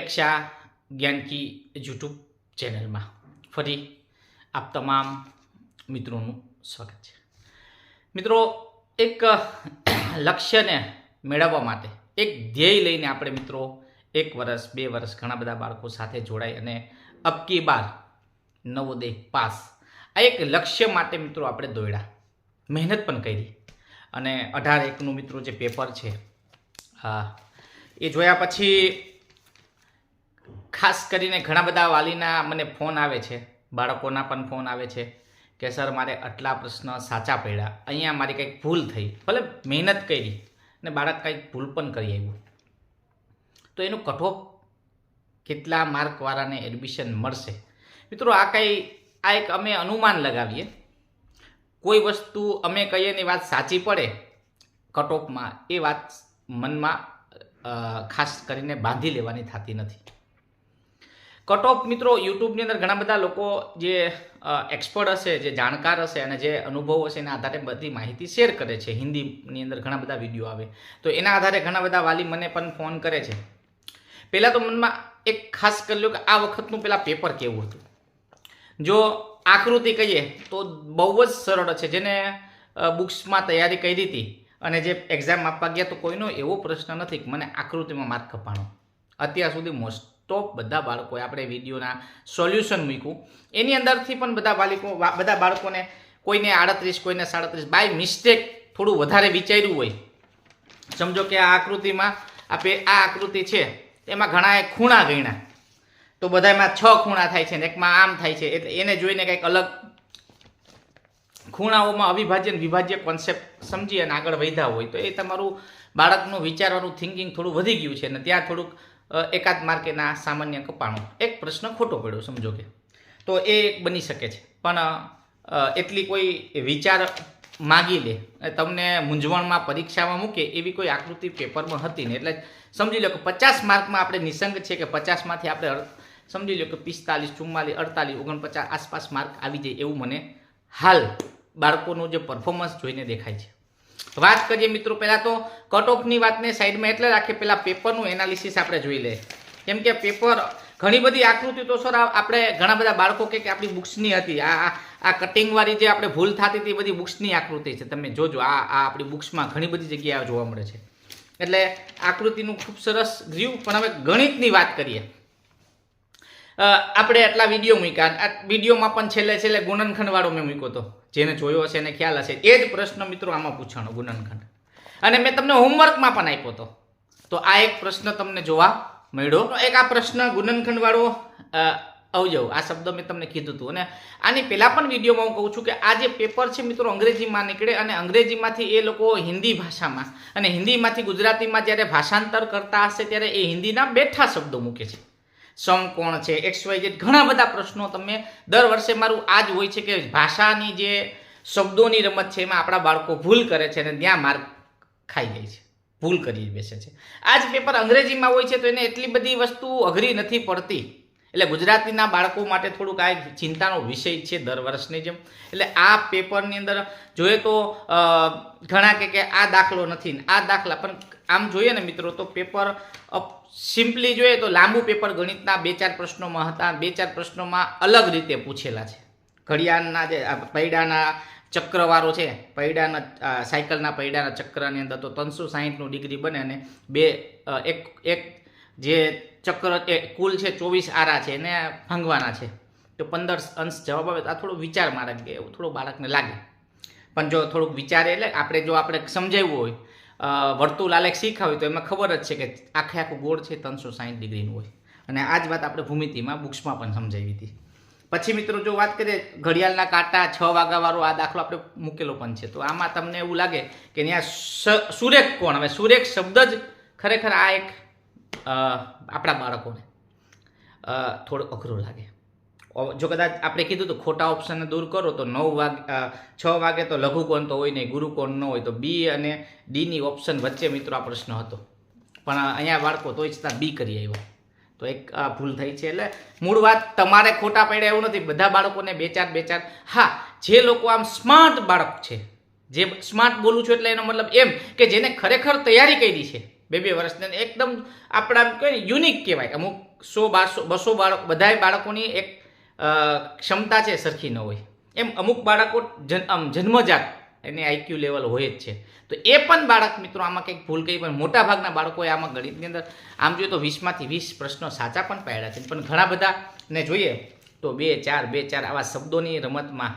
અપેક્ષા જ્ઞાનકી યુટ્યુબ ચેનલમાં. ફરી આપ તમામ મિત્રોનું સ્વાગત છે. મિત્રો, એક લક્ષ્યને મેળવવા માટે, એક ધ્યેય લઈને આપણે મિત્રો એક વર્ષ, બે વર્ષ ઘણા બધા બાળકો સાથે જોડાય અને અબકી બાર નવોદય પાસ. આ એક લક્ષ્ય માટે મિત્રો આપણે દોડ્યા મહેનત પણ કરી. અને અઢાર એકનું મિત્રો જે પેપર છે હા એ જોયા પછી ખાસ કરીને ઘણા બધા વાલીના મને ફોન આવે છે. બાળકોના પણ ફોન આવે છે કે, સર, મારે આટલા પ્રશ્ન સાચા પડ્યા. અહીંયા મારી કંઈક ભૂલ થઈ. ભલે મહેનત કરી અને બાળક કંઈક ભૂલ પણ કરી આવ્યું. તો એનું કઠોપ કેટલા માર્કવાળાને એડમિશન મળશે? મિત્રો, આ કંઈ, આ એક અમે અનુમાન લગાવીએ. કોઈ વસ્તુ અમે કહીએ ને વાત સાચી પડે કટઓફમાં એ વાત મનમાં ખાસ કરીને બાંધી લેવાની થતી નથી. કટ ઓફ મિત્રો યુટ્યુબની અંદર ઘણા બધા લોકો જે એક્સપર્ટ હશે, જે જાણકાર હશે અને જે અનુભવ હશે એના આધારે બધી માહિતી શેર કરે છે. હિન્દીની અંદર ઘણા બધા વીડિયો આવે. તો એના આધારે ઘણા બધા વાલી મને પણ ફોન કરે છે. પહેલાં તો મનમાં એક ખાસ કરી લો કે આ વખતનું પેલા પેપર કેવું હતું? જો આકૃતિ કહીએ તો બહુ જ સરળ છે. જેને બુક્સમાં તૈયારી કરી હતી અને જે એક્ઝામ આપવા ગયા તો કોઈનો એવો પ્રશ્ન નથી કે મને આકૃતિમાં માર્ક કપાણો. અત્યાર સુધી મોસ્ટ ઓફ બધા બાળકોએ આપણે વિડીયોના સોલ્યુશન મૂક્યું. એની અંદરથી પણ બધા બાળકો બધા બાળકોને કોઈને આડત્રીસ, કોઈને સાડત્રીસ, બાય મિસ્ટેક થોડું વધારે વિચાર્યું હોય. સમજો કે આ આકૃતિમાં આપણે આ આકૃતિ છે, એમાં ઘણાએ ખૂણા ગણ્યા. તો બધામાં છ ખૂણા થાય છે ને એકમાં આમ થાય છે, એટલે એને જોઈને કંઈક અલગ ખૂણાઓમાં અવિભાજ્ય વિભાજ્ય કોન્સેપ્ટ સમજી અને આગળ વધ્યા હોય. તો એ તમારું બાળકનું વિચારવાનું થિંકિંગ થોડું વધી ગયું છે અને ત્યાં થોડુંક એકાદ માર્કેના સામાન્ય કપાણો. એક પ્રશ્ન ખોટો પડ્યો, સમજો કે. તો એ બની શકે છે. પણ એટલી કોઈ વિચાર માગી લે તમને મૂંઝવણમાં પરીક્ષામાં મૂકે, એવી કોઈ આકૃતિ પેપરમાં હતી ને એટલે સમજી લો કે પચાસ માર્કમાં આપણે નિસંગ છે કે પચાસમાંથી આપણે સમજી લો કે પિસ્તાલીસ, ચુમ્માલીસ, અડતાલીસ, ઓગણપચાસ આસપાસ માર્ક આવી જાય એવું મને હાલ બાળકોનું જે પરફોર્મન્સ જોઈને દેખાય છે. વાત કરીએ મિત્રો, પહેલાં તો કટ ઓફની વાતને સાઈડમાં એટલે રાખીએ. પહેલાં પેપરનું એનાલિસિસ આપણે જોઈ લઈએ. કેમ કે પેપર ઘણી બધી આકૃતિ તો સર આપણે ઘણા બધા બાળકો કે આપણી બુક્સની હતી. આ, આ- આ કટિંગવાળી જે આપણે ભૂલ થતી હતી એ બધી બુક્સની આકૃતિ છે. તમે જોજો, આ આ આપણી બુક્સમાં ઘણી બધી જગ્યાએ જોવા મળે છે. એટલે આકૃતિનું ખૂબ સરસ રહ્યું પણ હવે ગણિતની વાત કરીએ. આપણે આટલા વીડિયો મૂક્યા. આ વિડીયોમાં પણ છેલ્લે છેલ્લે ગુણનખંડવાળો મેં મૂક્યો હતો. જેને જોયો હશે એને ખ્યાલ હશે. એ જ પ્રશ્ન મિત્રો આમાં પૂછાણો, ગુણનખંડ. અને મેં તમને હોમવર્કમાં પણ આપ્યો હતો તો આ એક પ્રશ્ન તમને જોવા મળ્યો. એક આ પ્રશ્ન ગુણનખંડવાળો અવજવ આ શબ્દ મેં તમને કીધું હતું. અને આની પહેલાં પણ વિડીયોમાં હું કહું છું કે આ જે પેપર છે મિત્રો અંગ્રેજીમાં નીકળે અને અંગ્રેજીમાંથી એ લોકો હિન્દી ભાષામાં અને હિન્દીમાંથી ગુજરાતીમાં જ્યારે ભાષાંતર કરતા હશે ત્યારે એ હિન્દીના બેઠા શબ્દો મૂકે છે. સમકોણ છે એક્સ વાય ઝેડ ઘણા બધા પ્રશ્નો તમે દર વર્ષે મારું આ જ હોય છે કે ભાષાની જે શબ્દોની રમત છે એમાં આપણા બાળકો ભૂલ કરે છે અને ત્યાં માર્ક ખાઈ જાય છે, ભૂલ કરી બેસે છે. આ જ પેપર અંગ્રેજીમાં હોય છે તો એને એટલી બધી વસ્તુ અઘરી નથી પડતી. એટલે ગુજરાતીના બાળકો માટે થોડુંક આ ચિંતાનો વિષય છે દર વર્ષની જેમ. એટલે આ પેપરની અંદર જોઈએ તો ઘણા કે આ દાખલો નથી આ દાખલા પણ આમ જોઈએ ને મિત્રો, તો પેપર સિમ્પલી જોઈએ તો લાંબુ પેપર ગણિતના બે ચાર પ્રશ્નોમાં હતા. બે ચાર પ્રશ્નોમાં અલગ રીતે પૂછેલા છે. ઘડિયાળના જે પૈડાના ચક્રવાળો છે, પૈડાના સાયકલના પૈડાના ચક્રની અંદર તો ત્રણસો સાહીઠનું ડિગ્રી બને અને બે એક એક જે ચક્ર, એ કુલ છે ચોવીસ આરા છે, એને ભાંગવાના છે. તો પંદર અંશ જવાબ આવે, તો આ થોડો વિચાર મારા એવું થોડું બાળકને લાગે. પણ જો થોડુંક વિચારે એટલે આપણે જો આપણે સમજાવ્યું હોય વર્તુળ આલેખ શીખાવ્યું તો એમાં ખબર જ છે કે આખે આખું ગોળ છે, ત્રણસો સાહીઠ ડિગ્રીનું હોય. અને આ જ વાત આપણે ભૂમિતિમાં બુક્સમાં પણ સમજાવી હતી. પછી મિત્રો જો વાત કરીએ, ઘડિયાળના કાંટા છ વાગ્યાવાળો આ દાખલો આપણે મૂકેલો પણ છે. તો આમાં તમને એવું લાગે કે ત્યાં સુરેખ કોણ? હવે સુરેખ શબ્દ જ ખરેખર આ એક આપણા બાળકોને થોડો અઘરો લાગે. જો કદાચ આપણે કીધું તો ખોટા ઓપ્શનને દૂર કરો તો નવ વાગે છ વાગે તો લઘુકોણ તો હોય નહીં, ગુરુકોણ ન હોય તો બી અને ડીની ઓપ્શન વચ્ચે મિત્રો આ પ્રશ્ન હતો. પણ અહીંયા બાળકો તો ઈચ્છતા બી કરી આવ્યો. તો એક ભૂલ થઈ છે એટલે મૂળ વાત તમારે ખોટા પડ્યા એવું નથી. બધા બાળકોને બે ચાર બે ચાર, હા, જે લોકો આમ સ્માર્ટ બાળક છે, જે સ્માર્ટ બોલું છું એટલે એનો મતલબ એમ કે જેને ખરેખર તૈયારી કરી છે, બે બે વર્ષની એકદમ આપણા યુનિક કહેવાય. અમુક સો, બારસો, બસો બાળક, બધાય બાળકોની એક ક્ષમતા છે સરખી ન હોય. એમ અમુક બાળકો જન, આમ જન્મજાત, એને આઈક્યુ લેવલ હોય જ છે. તો એ પણ બાળક, મિત્રો, આમાં કંઈક ભૂલ કરી, પણ મોટા ભાગના બાળકોએ આમાં ગણિતની અંદર, આમ જોઈએ તો વીસમાંથી વીસ પ્રશ્નો સાચા પણ પાડ્યા છે. પણ ઘણા બધાને જોઈએ તો બે, ચાર બે, ચાર આવા શબ્દોની રમતમાં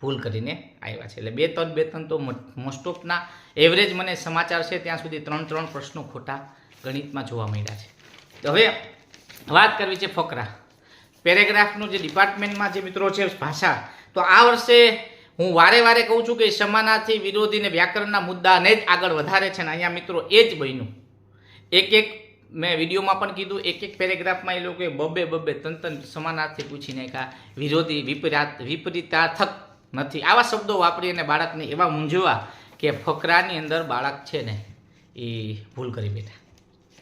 ભૂલ કરીને આવ્યા છે. એટલે બે ત્રણ બે ત્રણ તો મોસ્ટ ઓફના એવરેજ મને સમાચાર છે, ત્યાં સુધી ત્રણ ત્રણ પ્રશ્નો ખોટા ગણિતમાં જોવા મળ્યા છે. હવે વાત કરવી છે ફકરા. પેરેગ્રાફનું જે ડિપાર્ટમેન્ટમાં જે મિત્રો છે ભાષા, તો આ વર્ષે હું વારે વારે કહું છું કે સમાનાર્થી વિરોધી ને વ્યાકરણના મુદ્દાને જ આગળ વધારે છે ને અહીંયા મિત્રો એ જ બન્યું. એક એક મેં વિડીયોમાં પણ કીધું, એક એક પેરેગ્રાફમાં એ લોકોએ બબે બબે તન સમાનાર્થી પૂછી નાખ્યા, વિરોધી, વિપરીત, વિપરીતાર્થક નથી. આવા શબ્દો વાપરી અને બાળકને એવા મૂંઝવા કે ફકરાની અંદર બાળક છે ને એ ભૂલ કરી બેઠા.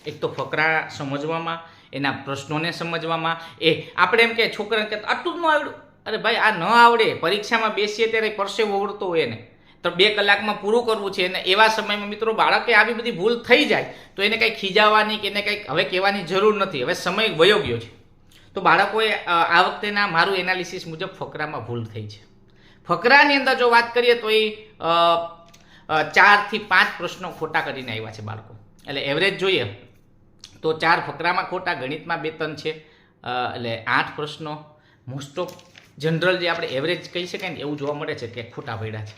એક તો ફકરા સમજવામાં એના પ્રશ્નોને સમજવામાં એ આપણે એમ કે છોકરાને કે આટલું ન આવડ્યું અરે ભાઈ, આ ન આવડે. પરીક્ષામાં બેસીએ ત્યારે પરસેવો ઓળતો હોય ને તો બે કલાકમાં પૂરું કરવું છે અને એવા સમયમાં મિત્રો બાળકે આવી બધી ભૂલ થઈ જાય, તો એને કંઈ ખીજાવવાની કે એને કંઈક હવે કહેવાની જરૂર નથી. હવે સમય વયો ગયો છે. તો બાળકોએ આ વખતેના મારું એનાલિસિસ મુજબ ફકરામાં ભૂલ થઈ છે. ફકરાની અંદર જો વાત કરીએ તો એ ચારથી પાંચ પ્રશ્નો ખોટા કરીને આવ્યા છે બાળકો. એટલે એવરેજ જોઈએ. તો ચાર ફકરામાં ખોટા ગણિતમાં બે ત્રણ છે. એટલે આઠ પ્રશ્નો. મોસ્ટ ઓફ જનરલ જે આપણે એવરેજ કહી શકાય ને, એવું જોવા મળે છે કે ખોટા પડ્યા છે.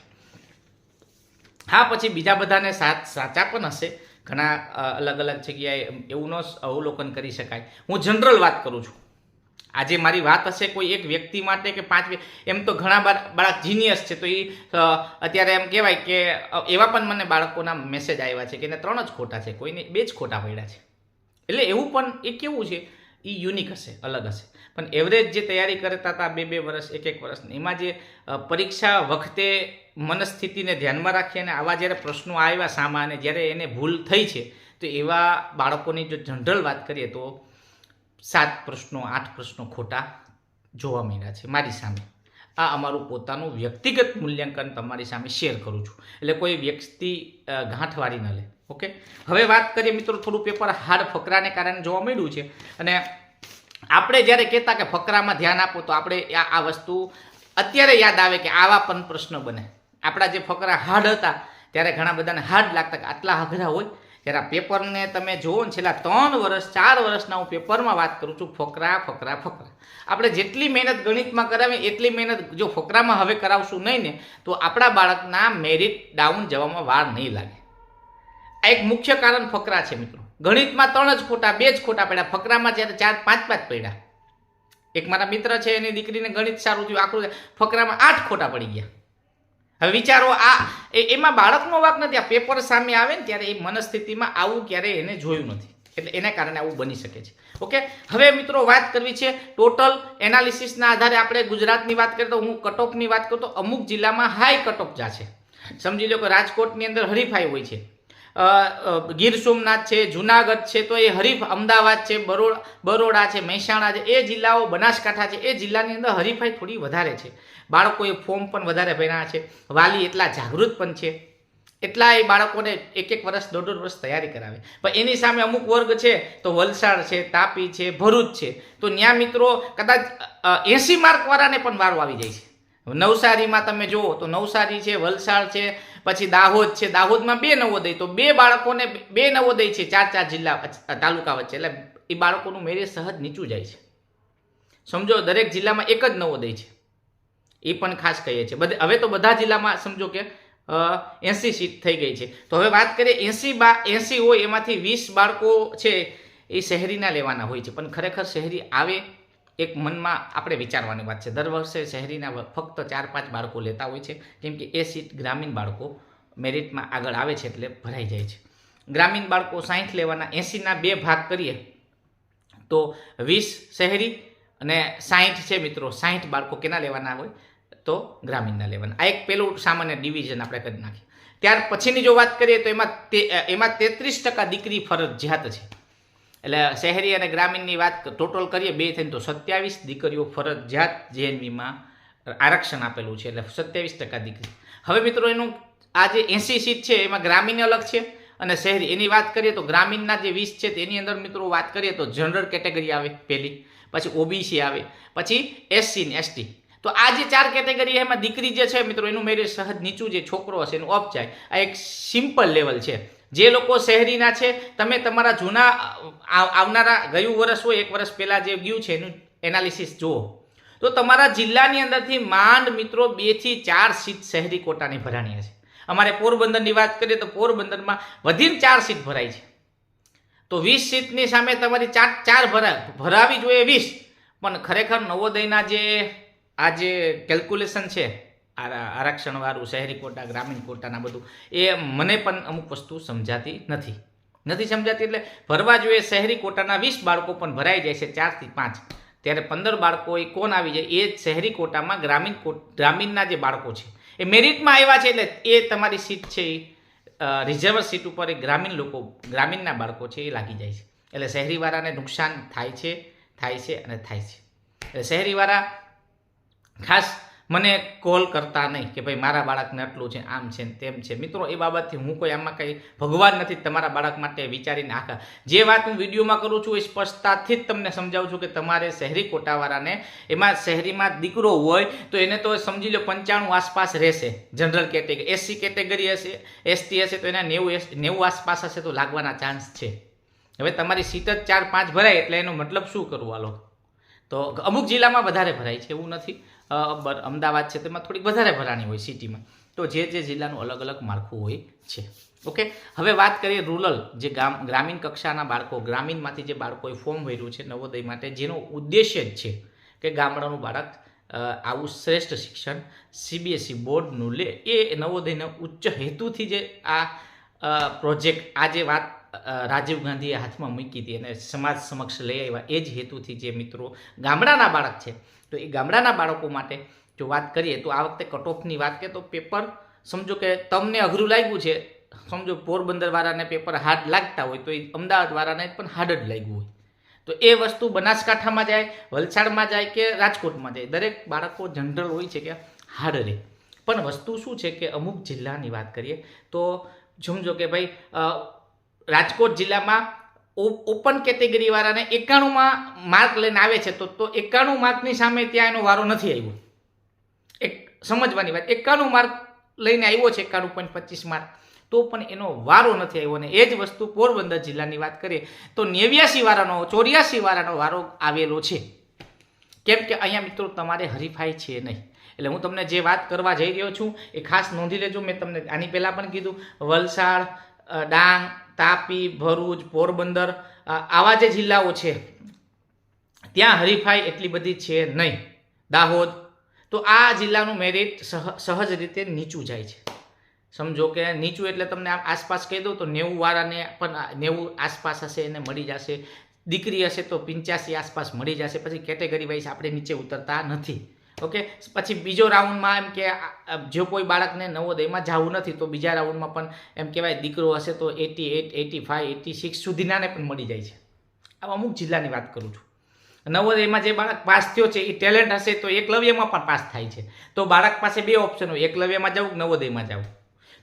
હા, પછી બીજા બધાને સાચ પણ હશે. ઘણા અલગ અલગ જગ્યાએ એવું ન અવલોકન કરી શકાય. હું જનરલ વાત કરું છું. આજે મારી વાત હશે કોઈ એક વ્યક્તિ માટે કે પાંચ એમ તો ઘણા બાળ- બાળક જીનિયસ છે, તો એ અત્યારે એમ કહેવાય કે એવા પણ મને બાળકોના મેસેજ આવ્યા છે કે એને ત્રણ જ ખોટા છે, કોઈને બે જ ખોટા પડ્યા છે. એટલે એવું પણ એ કેવું છે? એ યુનિક હશે, અલગ હશે. પણ એવરેજ જે તૈયારી કરતા હતા બે બે વર્ષ, એક એક વર્ષ એમાં જે પરીક્ષા વખતે મનસ્થિતિને ધ્યાનમાં રાખી અને આવા જ્યારે પ્રશ્નો આવ્યા સામા અને જ્યારે એને ભૂલ થઈ છે, તો એવા બાળકોની જો જનરલ વાત કરીએ તો સાત પ્રશ્નો, આઠ પ્રશ્નો ખોટા જોવા મળ્યા છે મારી સામે. આ અમારું પોતાનું વ્યક્તિગત મૂલ્યાંકન તમારી સામે શેર કરું છું. એટલે કોઈ વ્યક્તિ ગાંઠવાળી ન લે. ઓકે? હવે વાત કરીએ મિત્રો થોડું પેપર હાર્ડ ફકરાને કારણે જોવા મળ્યું છે. અને આપણે જ્યારે કહેતા કે ફકરામાં ધ્યાન આપો તો આપણે આ વસ્તુ અત્યારે યાદ આવે કે આવા પણ પ્રશ્ન બને. આપણા જે ફકરા હાર્ડ હતા, ત્યારે ઘણા બધાને હાર્ડ લાગતા કે આટલા અઘરા હોય. ત્યારે આ પેપરને તમે જુઓ ને છેલ્લા ત્રણ વર્ષ, ચાર વર્ષના હું પેપરમાં વાત કરું છું, ફકરા ફકરા ફકરા. આપણે જેટલી મહેનત ગણિતમાં કરાવીએ, એટલી મહેનત જો ફકરામાં હવે કરાવશું નહીં ને, તો આપણા બાળકના મેરિટ ડાઉન જવામાં વાર નહીં લાગે. આ એક મુખ્ય કારણ ફકરા છે મિત્રો. ગણિતમાં ત્રણ જ ખોટા, બે જ ખોટા પડ્યા. ફકરામાં જ્યારે ચાર, પાંચ પાંચ પડ્યા. એક મારા મિત્ર છે, એની દીકરીને ગણિત સારું થયું, આકરું ફકરામાં આઠ ખોટા પડી ગયા. હવે વિચારો, આ એમાં બાળકનો વાક નથી. આ પેપર સામે આવે ને ત્યારે એ મનસ્થિતિમાં આવું ક્યારેય એને જોયું નથી. એટલે એના કારણે આવું બની શકે છે. ઓકે? હવે મિત્રો વાત કરવી છે ટોટલ એનાલિસિસના આધારે આપણે ગુજરાતની વાત કરીએ તો હું કટઓફની વાત કરું તો અમુક જિલ્લામાં હાઈ કટઓફ જા છે સમજી લો કે રાજકોટની અંદર હરીફાઈ હોય છે. ગીર સોમનાથ છે, જુનાગઢ છે, તો એ હરીફ અમદાવાદ છે, બરોડા છે, મહેસાણા છે, એ જિલ્લાઓ બનાસકાંઠા છે, એ જિલ્લાની અંદર હરીફાઈ થોડી વધારે છે. બાળકોએ ફોર્મ પણ વધારે ભર્યા છે, વાલી એટલા જાગૃત પણ છે. એટલા એ બાળકોને એક એક વર્ષ દોઢ દોઢ વર્ષ તૈયારી કરાવે. પણ એની સામે અમુક વર્ગ છે, તો વલસાડ છે, તાપી છે, ભરૂચ છે. તો ત્યાં મિત્રો, કદાચ એસી માર્કવાળાને પણ વારો આવી જાય છે. નવસારીમાં તમે જુઓ તો નવસારી છે, વલસાડ છે, પછી દાહોદ છે. દાહોદમાં બે નવોદય, તો બે બાળકોને બે નવોદય છે ચાર ચાર જિલ્લા તાલુકા વચ્ચે. એટલે એ બાળકોનું મેરેજ સહજ નીચું જાય છે. સમજો, દરેક જિલ્લામાં એક જ નવોદય છે. એ પણ ખાસ કહીએ છીએ. બધે, હવે તો બધા જિલ્લામાં સમજો કે એંસી સીટ થઈ ગઈ છે. તો હવે વાત કરીએ એંસી બા, એંસી હોય એમાંથી વીસ બાળકો છે એ શહેરીના લેવાના હોય છે. પણ ખરેખર શહેરી આવે એક મનમાં આપણે વિચારવાની વાત છે. દર વર્ષે શહેરીના ફક્ત ચાર પાંચ બાળકો લેતા હોય છે. કેમ કે એ સીટ ગ્રામીણ બાળકો મેરિટમાં આગળ આવે છે એટલે ભરાઈ જાય છે. ગ્રામીણ બાળકો સાહીઠ લેવાના, એંસીના બે ભાગ કરીએ તો વીસ શહેરી અને સાહીઠ છે મિત્રો. સાહીઠ બાળકો કેના લેવાના હોય? તો ગ્રામીણના લેવાના. આ એક પેલું સામાન્ય ડિવિઝન આપણે કરી નાખીએ. ત્યાર પછીની જો વાત કરીએ તો એમાં એમાં તેત્રીસ ટકા દીકરી ફરજિયાત છે. એટલે શહેરી અને ગ્રામીણની વાત ટોટલ કરીએ, બે થઈને તો સત્યાવીસ દીકરીઓ ફરજિયાત જેએનવીમાં આરક્ષણ આપેલું છે, એટલે સત્યાવીસ ટકા દીકરી. હવે મિત્રો એનું આ જે એસી સીટ છે, એમાં ગ્રામીણ અલગ છે અને શહેરી. એની વાત કરીએ તો ગ્રામીણના જે વીસ છે, તેની અંદર મિત્રો વાત કરીએ તો જનરલ કેટેગરી આવે પહેલી, પછી ઓબીસી આવે, પછી એસસી ને એસટી. તો આ જે ચાર કેટેગરી એમાં દીકરી જે છે, મિત્રો એનું મેરેજ સહજ નીચું જે છોકરો હશે, એનું ઓફ જાય. આ એક સિમ્પલ લેવલ છે. જે લોકો શહેરીના છે, તમે તમારા જૂના આવનારા ગયું વર્ષ હોય, એક વર્ષ પહેલાં જે ગયું છે, એનું એનાલિસિસ જુઓ. તો તમારા જિલ્લાની અંદરથી માંડ મિત્રો બેથી ચાર સીટ શહેરી કોટાની ભરાણી હશે. અમારે પોરબંદરની વાત કરીએ તો પોરબંદરમાં વધીને ચાર સીટ ભરાય છે. તો વીસ સીટની સામે તમારી ચાર ચાર ભરા, ભરાવી જોઈએ વીસ. પણ ખરેખર નવોદયના જે, આ જે કેલ્ક્યુલેશન છે આરક્ષણવાળું શહેરી કોટા, ગ્રામીણ કોટાના બધું, એ મને પણ અમુક વસ્તુ સમજાતી નથી. નથી સમજાતી એટલે ભરવા જોઈએ શહેરી કોટાના વીસ બાળકો પણ ભરાઈ જાય છે ચારથી પાંચ. ત્યારે પંદર બાળકો એ કોણ આવી જાય? એ શહેરી કોટામાં ગ્રામીણ ગ્રામીણના જે બાળકો છે. એ મેરિટમાં આવ્યા છે એટલે એ તમારી સીટ છે એ રિઝર્વ સીટ ઉપર એ ગ્રામીણ લોકો, ગ્રામીણના બાળકો છે એ લાગી જાય છે. એટલે શહેરીવાળાને નુકસાન થાય છે થાય છે અને થાય છે. એટલે શહેરીવાળા ખાસ મને કોલ કરતા નહીં કે ભાઈ મારા બાળકને આટલું છે, આમ છે ને તેમ છે. મિત્રો, એ બાબતથી હું કોઈ આમાં કંઈ ભગવાન નથી, તમારા બાળક માટે વિચારીને આખા. જે વાત હું વિડીયોમાં કરું છું એ સ્પષ્ટતાથી જ તમને સમજાવું છું કે તમારે શહેરી કોટાવાળાને, એમાં શહેરીમાં દીકરો હોય તો એને તો સમજી લો પંચાણું આસપાસ રહેશે જનરલ કેટેગરી એસસી કેટેગરી હશે એસટી હશે, તો એના નેવું એસ નેવું આસપાસ હશે તો લાગવાના ચાન્સ છે. હવે તમારી સીટ જ ચાર પાંચ ભરાય, એટલે એનો મતલબ શું કરવું આલો તો અમુક જિલ્લામાં વધારે ભરાય છે, એવું નથી. અમદાવાદ છે, તેમાં થોડીક વધારે ભરાણી હોય સિટીમાં. તો જે જે જિલ્લાનું અલગ અલગ માળખું હોય છે. ઓકે? હવે વાત કરીએ રૂરલ, જે ગામ, ગ્રામીણ કક્ષાના બાળકો, ગ્રામીણમાંથી જે બાળકોએ ફોર્મ ભર્યું છે નવોદય માટે, જેનો ઉદ્દેશ્ય જ છે કે ગામડાનું બાળક આવું શ્રેષ્ઠ શિક્ષણ સીબીએસઈ બોર્ડનું લે. એ નવોદયના ઉચ્ચ હેતુથી જે આ પ્રોજેક્ટ, આ જે વાત રાજીવ ગાંધીએ હાથમાં મૂકી હતી અને સમાજ સમક્ષ લઈ આવ્યા. એ જ હેતુથી જે મિત્રો ગામડાના બાળક છે, તો એ ગામડાના બાળકો માટે જો વાત કરીએ, તો આ વખતે કટઓફની વાત કરીએ, તો પેપર સમજો કે તમને અઘરું લાગ્યું છે, સમજો પોરબંદરવાળાને પેપર હાર્ડ લાગતા હોય, તો એ અમદાવાદવાળાને પણ હાર્ડ જ લાગ્યું હોય. તો એ વસ્તુ બનાસકાંઠામાં જાય, વલસાડમાં જાય કે રાજકોટમાં જાય, દરેક બાળકો જનરલ હોય છે કે હાર્ડ રહે પણ વસ્તુ શું છે કે અમુક જિલ્લાની વાત કરીએ, તો સમજો કે ભાઈ રાજકોટ જિલ્લામાં ઓપન કેટેગરી વાળાને એકાણુંમાં માર્ક લઈને આવે છે તો તો એકાણું માર્કની સામે ત્યાં એનો વારો નથી આવ્યો. એક સમજવાની વાત, એકાણું માર્ક લઈને આવ્યો છે, એકાણું પોઈન્ટ પચીસ માર્ક તો પણ એનો વારો નથી આવ્યો. અને એ જ વસ્તુ પોરબંદર જિલ્લાની વાત કરીએ તો નેવ્યાસી વાળાનો ચોર્યાસી વાળાનો વારો આવેલો છે. કેમ કે અહીંયા મિત્રો તમારે હરીફાઈ છે નહીં. એટલે હું તમને જે વાત કરવા જઈ રહ્યો છું એ ખાસ નોંધી લેજો. મેં તમને આની પહેલાં પણ કીધું, વલસાડ ડાંગ, તાપી, ભરૂચ, પોરબંદર આવા જે જિલ્લાઓ છે, ત્યાં હરીફાઈ એટલી બધી છે નહીં. દાહોદ. તો આ જિલ્લાનું મેરિટ સહ, સહજ રીતે નીચું જાય છે. સમજો કે નીચું એટલે તમને આમ આસપાસ કહી દઉં તો નેવું વાળાને પણ નેવું આસપાસ હશે એને મળી જશે. દીકરી હશે તો પંચ્યાસી આસપાસ મળી જશે. પછી કેટેગરી વાઇઝ આપણે નીચે ઉતરતા નથી. ઓકે? પછી બીજો રાઉન્ડમાં એમ કે જો કોઈ બાળકને નવોદયમાં જવું નથી, તો બીજા રાઉન્ડમાં પણ એમ કહેવાય દીકરો હશે તો eighty eight, eighty five eighty six સુધીનાને પણ મળી જાય છે. આ અમુક જિલ્લાની વાત કરું છું. નવોદયમાં જે બાળક પાસ થયો છે એ ટેલેન્ટ હશે તો એકલવ્યમાં પણ પાસ થાય છે. તો બાળક પાસે બે ઓપ્શન હોય, એકલવ્યમાં જવું નવોદયમાં જવું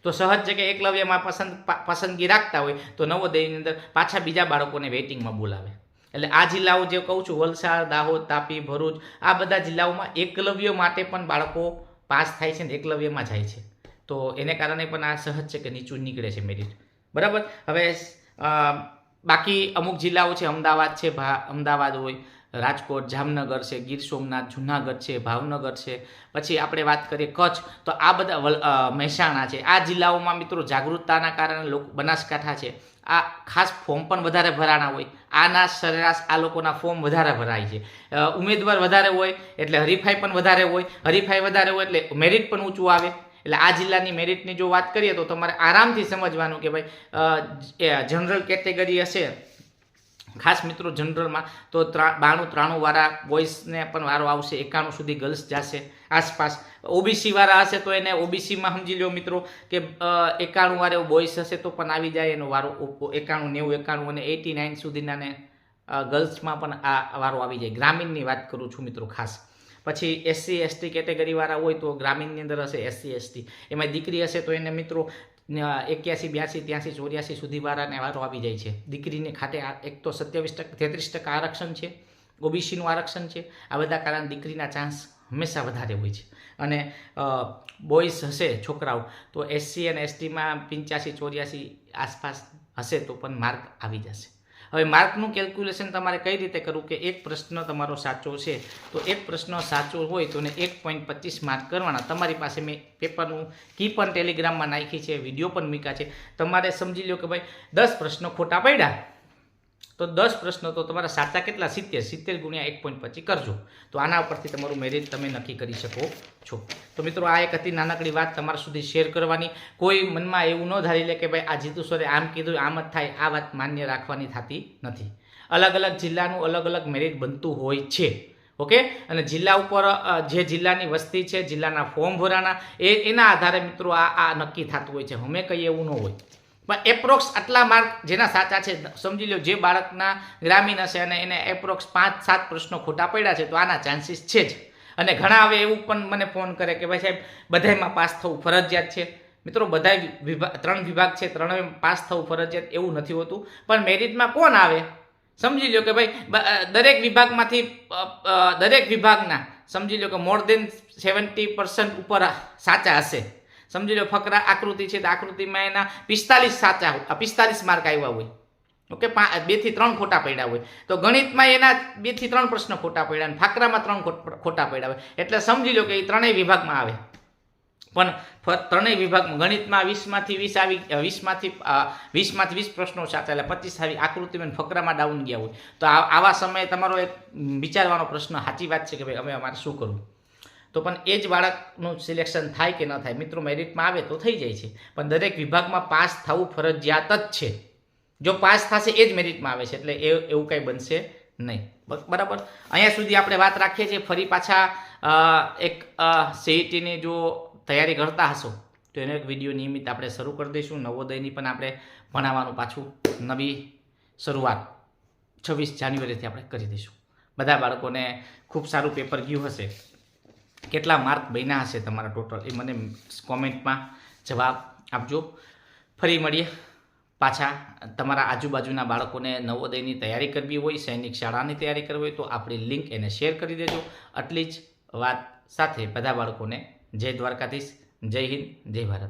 તો સહજ છે કે એકલવ્યમાં પસંદ પસંદગી રાખતા હોય, તો નવોદયની અંદર પાછા બીજા બાળકોને વેઇટિંગમાં બોલાવે. એટલે આ જિલ્લાઓ જે કહું છું, વલસાડ, દાહોદ, તાપી, ભરૂચ, આ બધા જિલ્લાઓમાં એકલવ્ય માટે પણ બાળકો પાસ થાય છે ને એકલવ્યમાં જાય છે. તો એને કારણે પણ આ સહજ છે કે નીચું નીકળે છે મેરિટ બરાબર? હવે બાકી અમુક જિલ્લાઓ છે, અમદાવાદ છે અમદાવાદ હોય, રાજકોટ, જામનગર છે, ગીર સોમનાથ, જુનાગઢ છે, ભાવનગર છે, પછી આપણે વાત કરીએ કચ્છ, તો આ બધા મહેસાણા છે. આ જિલ્લાઓમાં મિત્રો જાગૃતતાના કારણે લોકો, બનાસકાંઠા છે. આ ખાસ ફોર્મ પણ વધારે ભરાણા હોય. આના સરેરાશ આ લોકોના ફોર્મ વધારે ભરાય છે. ઉમેદવાર વધારે હોય એટલે હરીફાઈ પણ વધારે હોય. હરીફાઈ વધારે હોય એટલે મેરિટ પણ ઊંચું આવે. એટલે આ જિલ્લાની મેરિટની જો વાત કરીએ તો તમારે આરામથી સમજવાનું કે ભાઈ જનરલ કેટેગરી હશે. ખાસ મિત્રો જનરલમાં તો બાણું ત્રાણુંવાળા બોયસને પણ વારો આવશે. એકાણું સુધી ગર્લ્સ જશે. આસપાસ ઓબીસી વાળા હશે તો એને ઓબીસીમાં સમજી લો મિત્રો કે એકાણું વાળો બોયસ હશે તો પણ આવી જાય એનો વારો એકાણું, નેવું, એકાણું અને એટી નાઇન સુધીના ને ગર્લ્સમાં પણ આ વારો આવી જાય. ગ્રામીણની વાત કરું છું મિત્રો ખાસ. પછી એસસી, એસટી કેટેગરીવાળા હોય તો ગ્રામીણની અંદર હશે એસસી, એસટી. એમાં દીકરી હશે તો એને મિત્રો એક્યાસી, બ્યાસી, ત્યાંસી, ચોર્યાસી સુધી વાળાને વારો આવી જાય છે. દીકરીને ખાતે એક તો સત્યાવીસ ટકા, તેત્રીસ ટકા આરક્ષણ છે. ઓબીસીનું આરક્ષણ છે. આ બધા કારણે દીકરીના ચાન્સ હંમેશા વધારે હોય છે. અને બોયઝ હશે છોકરાઓ, તો એસસી અને એસટીમાં પંચ્યાસી, ચોર્યાસી આસપાસ હશે તો પણ માર્ક આવી જશે. હવે માર્કનું કેલ્ક્યુલેશન તમારે કઈ રીતે કરવું કે એક પ્રશ્ન તમારો સાચો છે? તો એક પ્રશ્ન સાચો હોય તો એક પોઈન્ટ પચીસ માર્ક કરવાના. તમારી પાસે મેં પેપરનું કી પણ ટેલિગ્રામમાં નાખી છે વીડિયો પણ મૂક્યા છે. તમારે સમજી લો કે ભાઈ દસ પ્રશ્નો ખોટા પડ્યા. તો દસ પ્રશ્નો તો તમારા સાચા કેટલા? સિત્તેર. સિત્તેર ગુણ્યા એક પોઈન્ટ પચીસ કરજો. તો આના ઉપરથી તમારું મેરિટ તમે નક્કી કરી શકો છો. તો મિત્રો, આ એક હતી નાનકડી વાત તમારા સુધી શેર કરવાની. કોઈ મનમાં એવું ન ધારી લે કે ભાઈ, આ જીતુ સરે આમ કીધું, આમ જ થાય. આ વાત માન્ય રાખવાની થતી નથી. અલગ અલગ જિલ્લાનું અલગ અલગ મેરિટ બનતું હોય છે. ઓકે? અને જિલ્લા ઉપર જે જિલ્લાની વસ્તી છે, જિલ્લાના ફોર્મ ભરાના એ, એના આધારે મિત્રો આ આ નક્કી થતું હોય છે. અમે કંઈ એવું ન હોય. પણ એપ્રોક્સ આટલા માર્ક જેના સાચા છે, સમજી લો જે બાળકના ગ્રામીણ હશે અને એને એપ્રોક્સ પાંચ, સાત પ્રશ્નો ખોટા પડ્યા છે, તો આના ચાન્સીસ છે જ. અને ઘણા હવે એવું પણ મને ફોન કરે કે, ભાઈ સાહેબ, બધાયમાં પાસ થવું ફરજિયાત છે. મિત્રો બધા વિભાગ ત્રણ વિભાગ છે, ત્રણેય પાસ થવું ફરજિયાત એવું નથી હોતું. પણ મેરિટમાં કોણ આવે? સમજી લો કે, ભાઈ દરેક વિભાગમાંથી દરેક વિભાગના, સમજી લો કે મોર દેન સેવન્ટી પર્સન્ટ ઉપર સાચા હશે. સમજી લો, ફકરા આકૃતિ છે તો આકૃતિમાં એના પિસ્તાલીસ સાચા પિસ્તાલીસ માર્ક આવ્યા હોય. ઓકે બેથી ત્રણ ખોટા પડ્યા હોય. તો ગણિતમાં એના બેથી ત્રણ પ્રશ્ન ખોટા પડ્યા અને ફાકરામાં ત્રણ ખોટા પડ્યા હોય. એટલે સમજી લો કે એ ત્રણેય વિભાગમાં આવે. પણ ત્રણેય વિભાગમાં ગણિતમાં વીસમાંથી વીસ આવી વીસમાંથી વીસમાંથી વીસ પ્રશ્નો સાચા એટલે પચીસ આવી આકૃતિમાં ફકરામાં ડાઉન ગયા હોય. તો આવા સમયે તમારો એક વિચારવાનો પ્રશ્ન સાચી વાત છે કે ભાઈ અમે અમારે શું કરવું? તો પણ એ જ બાળકનું સિલેક્શન થાય કે ન થાય, મિત્રો મેરિટમાં આવે તો થઈ જાય છે. પણ દરેક વિભાગમાં પાસ થવું ફરજિયાત જ છે. જો પાસ થશે એ જ મેરિટમાં આવે છે, એટલે એ એવું કંઈ બનશે નહીં. બરાબર? અહીંયા સુધી આપણે વાત રાખીએ છીએ, ફરી પાછા એક સીઈટીની જો તૈયારી કરતા હશો, તો એનો એક વીડિયો નિયમિત આપણે શરૂ કરી દઈશું. નવોદયની પણ આપણે ભણાવવાનું પાછું નવી શરૂઆત છવ્વીસ જાન્યુઆરીથી આપણે કરી દઈશું. બધા બાળકોને ખૂબ સારું પેપર ગયું હશે. કેટલા માર્ક બન્યા હશે તમારા ટોટલ એ મને કોમેન્ટમાં જવાબ આપજો. ફરી મળીએ. પાછા તમારા આજુબાજુના બાળકોને નવોદયની તૈયારી કરવી હોય, સૈનિક શાળાની તૈયારી કરવી હોય, તો આપણી લિંક એને શેર કરી દેજો. આટલી જ વાત સાથે બધા બાળકોને. જય દ્વારકાધીશ. જય હિન્દ. જય ભારત.